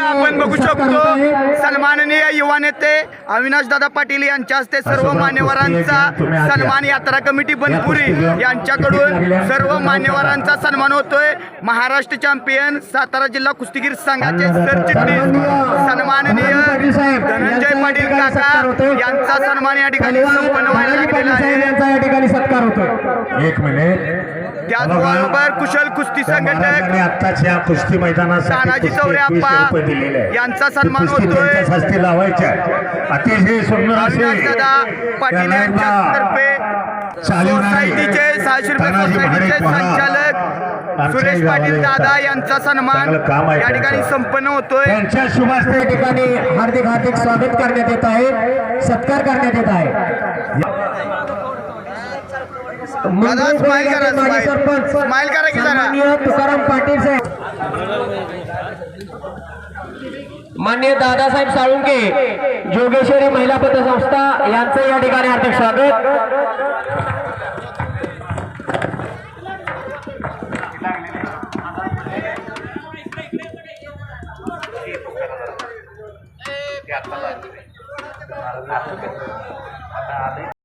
आपण बघू शकतो सन्माननीय युवा नेते अविनाश दादा पाटील यांच्या हस्ते सर्व मान्यवरांचा सन्मान यात्रा कमिटी बनपुरी यांच्याकडून सर्व मान्यवरांचा सन्मान होतोय. महाराष्ट्र चॅम्पियन सातारा जिल्हा कुस्तीगीर संघाचे सरचिटणीस सन्माननीय धनंजय पाटील काका यांचा सन्मान या ठिकाणी संपन्न व्हायला लागलेला आहे. एक मिनिट. त्याचबरोबर कुशल कुस्ती संघटक आत्ताच या कुस्ती मैदानासाठी तानाजी चौरे आप्पा रुपये दिलेले आहे. यांचा सन्मान होतोय. हस्ते लावायच्या अतिशय सुंदर असे पाटील यांच्यातर्फे सोसायटीचे सहाशे रुपये सोसायटीचे. संचालक सुरेश पाटील. दादा यांचा सन्मान या ठिकाणी. संपन्न होतोय त्यांच्या शुभास्ते या ठिकाणी हार्दिक हार्दिक स्वागत करण्यात येत आहे सत्कार करण्यात येत आहे दादा, smile करा, माजी. सरपंच करा की जरा. सन्माननीय तुकाराम पाटील साहेब मान्य दादासाहेब साळुंके जोगेश्वरी महिला पतसंस्था यांचं या ठिकाणी हार्दिक स्वागत